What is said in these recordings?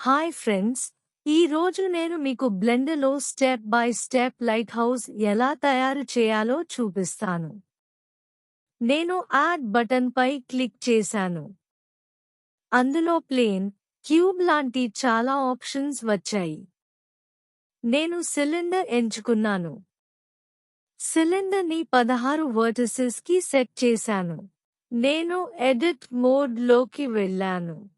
Hi friends ఈ రోజు నేను మీకు బ్లెండర్లో step by step lighthouse ఎలా తయారు చేయాలో చూపిస్తాను. నేను యాడ్ బటన్ పై క్లిక్ చేశాను. అందులో ప్లేన్ క్యూబ్ లాంటి చాలా ఆప్షన్స్ వచ్చాయి. నేను సిలిండర్ ఎంచుకున్నాను. సిలిండర్ని పదహారు వర్టిసెస్కి సెట్ చేశాను. నేను ఎడిట్ మోడ్లోకి వెళ్ళాను.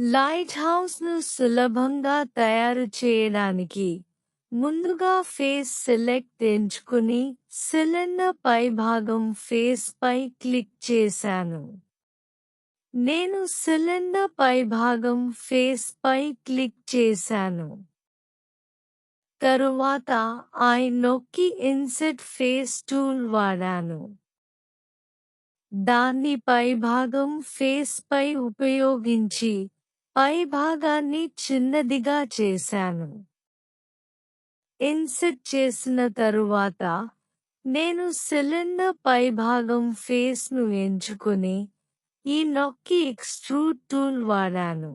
లైట్ హౌస్ను సులభంగా తయారు చేయడానికి ముందుగా ఫేస్ సెలెక్ట్ ఎంచుకుని సిలిండర్ పై భాగం ఫేస్ పై క్లిక్ చేశాను. నేను సిలిండర్ పైభాగం ఫేస్ పై క్లిక్ చేశాను. తరువాత ఐ నొక్కి ఇన్సెట్ ఫేస్ టూల్ వాడాను. దాన్ని పై భాగం ఫేస్ పై ఉపయోగించి పై భాగాన్ని చిన్నదిగా చేశాను. ఇన్సెట్ చేసిన తరువాత నేను సిలిండర్ పైభాగం ఫేస్ను ఫేస్ను ఎంచుకుని ఈ నొక్కి ఎక్స్ట్రూడ్ టూల్ వాడాను.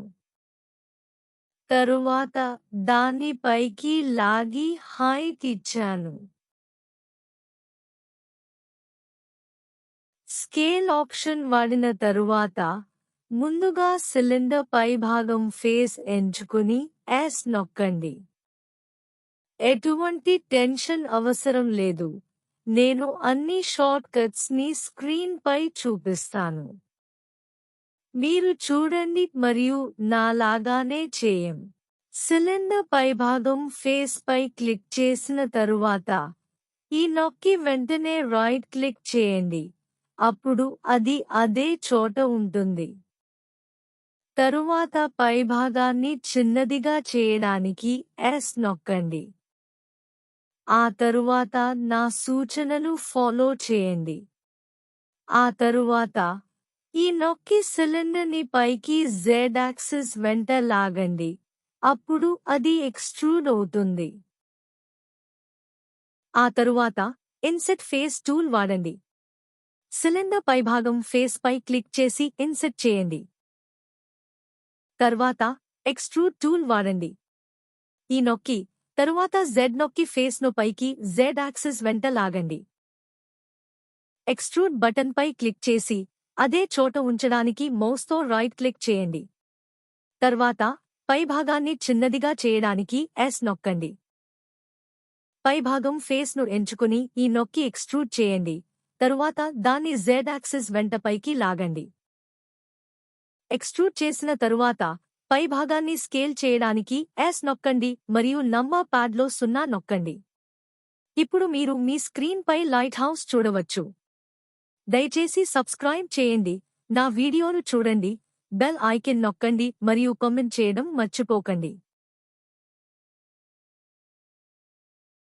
తరువాత దాని పైకి లాగి హైట్ ఇచ్చాను. స్కేల్ ఆప్షన్ వాడిన తరువాత ముందుగా సిలిండర్ పైభాగం ఫేస్ ఎంచుకుని యాస్ నొక్కండి. ఎటువంటి టెన్షన్ అవసరం లేదు. నేను అన్ని షార్ట్ కట్స్ని స్క్రీన్ పై చూపిస్తాను. మీరు చూడండి మరియు నాలాగానే చేయం. సిలిండర్ పైభాగం ఫేస్ పై క్లిక్ చేసిన తరువాత ఈ నొక్కి వెంటనే రైట్ క్లిక్ చేయండి. అప్పుడు అది అదే చోట ఉంటుంది. తరువాత పైభాగాన్ని చిన్నదిగా చేయడానికి ఎస్ నొక్కండి. ఆ తరువాత నా సూచనలు ఫాలో చేయండి. ఆ తరువాత ఈ నొక్కి సిలిండర్ని పైకి జెడ్ యాక్సిస్ వెంట లాగండి. అప్పుడు అది ఎక్స్ట్రూడ్ అవుతుంది. ఆ తరువాత ఇన్సెట్ ఫేస్ టూల్ వాడండి. సిలిండర్ పైభాగం ఫేస్ పై క్లిక్ చేసి ఇన్సెట్ చేయండి. తర్వాత ఎక్స్ట్రూడ్ టూల్ వాడండి. ఈ నొక్కి తరువాత జెడ్ నొక్కి ఫేస్ను పైకి జెడ్ యాక్సిస్ వెంట లాగండి. ఎక్స్ట్రూడ్ బటన్ పై క్లిక్ చేసి అదే చోట ఉంచడానికి మౌస్తో రైట్ క్లిక్ చేయండి. తర్వాత పై భాగాన్ని చిన్నదిగా చేయడానికి ఎస్ నొక్కండి. పైభాగం ఫేస్ను ఎంచుకుని ఈ నొక్కి ఎక్స్ట్రూడ్ చేయండి. తరువాత దాన్ని జెడ్ యాక్సిస్ వెంట పైకి లాగండి. ఎక్స్ట్రూడ్ చేసిన తరువాత పై భాగాన్ని స్కేల్ చేయడానికి ఎస్ నొక్కండి మరియు నంబర్ ప్యాడ్లో సున్నా నొక్కండి. ఇప్పుడు మీరు మీ స్క్రీన్పై లైట్ హౌస్ చూడవచ్చు. దయచేసి సబ్స్క్రైబ్ చేయండి. నా వీడియోను చూడండి. బెల్ ఐకెన్ నొక్కండి మరియు కామెంట్ చేయడం మర్చిపోకండి.